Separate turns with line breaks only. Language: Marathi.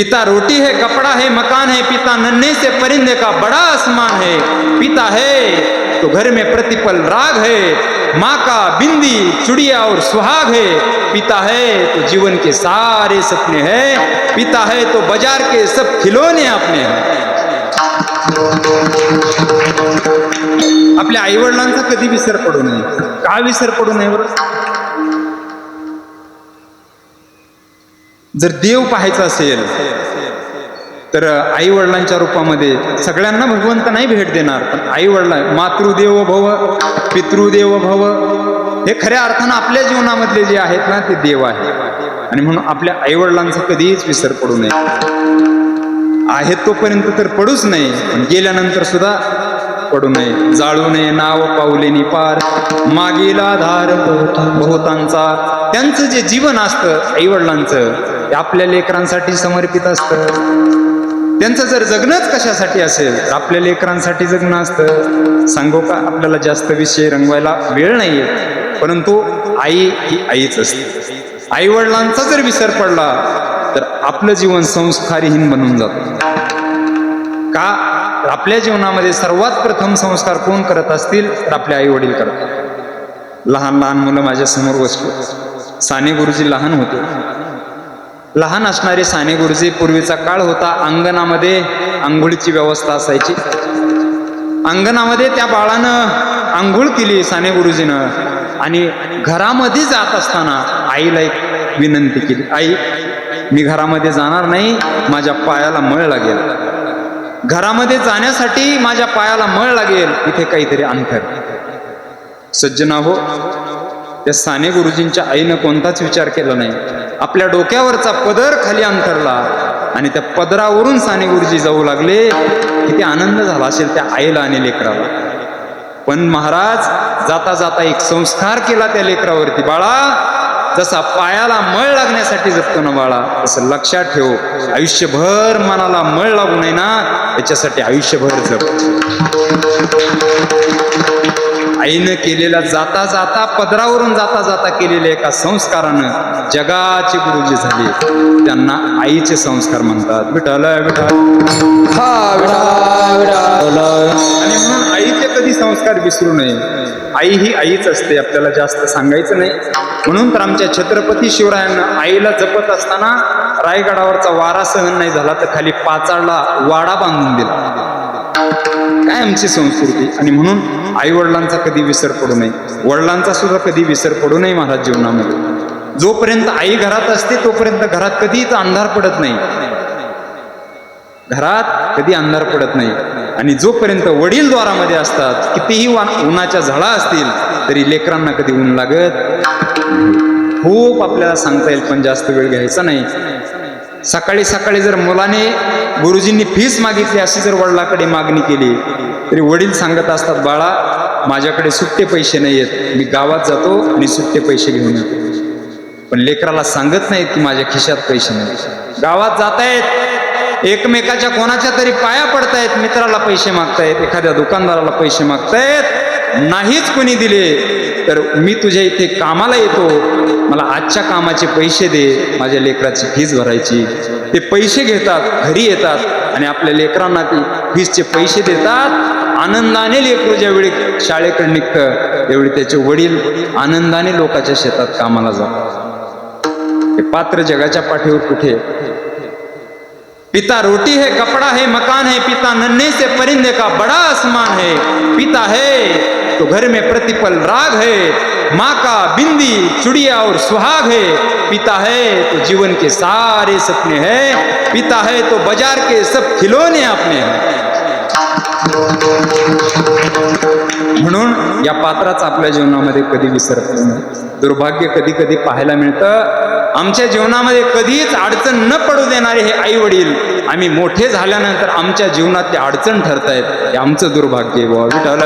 पिता रोटी है, कपड़ा है, मकान है, पिता नन्हे से परिंदे का बड़ा आसमान है। पिता है तो घर में प्रतिपल राग है। माँ का बिंदी, चुड़िया और सुहाग है। पिता है तो जीवन के सारे सपने हैं। पिता है तो बाज़ार के सब खिलौने अपने हैं। आपल्या आई वडिलांचा कधी विसर पडू नये का विसर पडू नये बरं? जर देव पाहायचा असेल तर आई वडिलांच्या रूपामध्ये सगळ्यांना भगवंत नाही भेट देणार. पण आई वडिला मातृदेव भव पितृदेव भव हे खऱ्या अर्थानं आपल्या जीवनामधले जे आहेत ना ते देव आहे आणि म्हणून आपल्या आई वडिलांचा कधीच विसर पडू नये. आहेत तोपर्यंत तर पडूच नाही पण गेल्यानंतर सुद्धा पडू नये. जाळू नये नाव पाऊले पार मागेला धार बहुतांचा त्यांचं जे जीवन असतं आईवडिलांचं आपल्या लेकरांसाठी समर्पित असतं. त्यांचं जर जगणंच कशासाठी असेल तर आपल्या लेकरांसाठी जगणं असतं. सांगू का? आपल्याला जास्त विषय रंगवायला वेळ नाहीये परंतु आई ही आईच असते. आई वडिलांचा जर विसर पडला तर आपलं जीवन संस्कारहीन बनून जातं. का? आपल्या जीवनामध्ये सर्वात प्रथम संस्कार कोण करत असतील? तर आपले आई वडील करतात. लहान लहान मुलं माझ्यासमोर साने गुरुजी लहान होते. लहान असणारे साने गुरुजी पूर्वीचा काळ होता अंगणामध्ये आंघोळीची व्यवस्था असायची. अंगणामध्ये त्या बाळानं आंघोळ केली साने गुरुजीनं आणि घरामध्ये जात असताना आईला एक विनंती केली आई मी घरामध्ये जाणार नाही माझ्या पायाला मळ लागेल. घरामध्ये जाण्यासाठी माझ्या पायाला मळ लागेल इथे काहीतरी अंतर. सज्जना हो. त्या साने गुरुजींच्या आईनं कोणताच विचार केला नाही. आपल्या डोक्यावरचा पदर खाली अंतरला आणि त्या पदरावरून साने गुरुजी जाऊ लागले. किती आनंद झाला असेल त्या आईला आणि लेकराला. पण महाराज जाता जाता एक संस्कार केला त्या लेकरावरती. बाळा जसा पायाला मळ लागण्यासाठी जगतो ना बाळा तसं लक्षात ठेव. आयुष्यभर मनाला मळ लागू नये ना त्याच्यासाठी आयुष्यभर जग आईनं केलेला जाता जाता पदरावरून जाता जाता केलेल्या एका संस्कारानं जगाची गुरुजी झाली. त्यांना आईचे संस्कार म्हणतात. विठाल विठाल आणि म्हणून आईचे कधी संस्कार विसरू नये. आई ही आईच असते आपल्याला जास्त सांगायचं नाही. म्हणून तर आमच्या छत्रपती शिवरायांना आईला जपत असताना रायगडावरचा वारा सहन नाही झाला तर खाली पाचाडला वाडा बांधून दिला. काय आमची संस्कृती? आणि म्हणून आई वडिलांचा कधी विसर पडू नये. वडिलांचा सुद्धा कधी विसर पडू नये महाराज जीवनामध्ये. जोपर्यंत आई घरात असते तोपर्यंत घरात कधीच अंधार पडत नाही. घरात कधी अंधार पडत नाही. आणि जोपर्यंत वडील द्वारामध्ये असतात कितीही वा- उन्हाच्या झळा असतील तरी लेकरांना कधी ऊन लागत खूप आपल्याला सांगता येईल पण जास्त वेळ घ्यायचा नाही. सकाळी सकाळी जर मुलाने गुरुजींनी फीस मागितली अशी जर वडिलाकडे मागणी केली तरी वडील सांगत असतात बाळा माझ्याकडे सुट्टे पैसे नाही आहेत मी गावात जातो आणि सुट्टे पैसे घेऊन येतो. पण लेकराला सांगत नाहीत की माझ्या खिशात पैसे नाही गावात जातायत. एकमेकाच्या कोणाच्या तरी पाया पडतायत. मित्राला पैसे मागतायत. एखाद्या दुकानदाराला पैसे मागतायत. नाहीच कोणी दिले. तर मी तुझ्या इथे कामाला येतो. मला आजच्या कामाचे पैसे दे. माझ्या लेकराची फीज भरायची. ते पैसे घेतात घरी येतात आणि आपल्या लेकरांना ती फीसचे पैसे देतात. आनंदाने लेकरू ज्यावेळी शाळेकडे निघतं त्यावेळी त्याचे वडील आनंदाने लोकांच्या शेतात कामाला जातात. हे पात्र जगाच्या पाठीवर कुठे? पिता रोटी है कपड़ा है मकान है पिता नन्हे से परिंदे का बड़ा आसमान है। पिता है तो घर में प्रतिपल राग है। माँ का बिंदी, चुड़िया और सुहाग है। पिता है तो जीवन के सारे सपने हैं। पिता है तो बाज़ार के सब खिलौने अपने हैं। म्हणून या पात्राचा आपल्या जीवनामध्ये कधी विसरत नाही. दुर्भाग्य कधी कधी पाहायला मिळतं. आमच्या जीवनामध्ये कधीच अडचण न पडू देणारे हे आई वडील आम्ही मोठे झाल्यानंतर आमच्या जीवनात ते अडचण ठरतायत. हे आमचं दुर्भाग्य
विठाला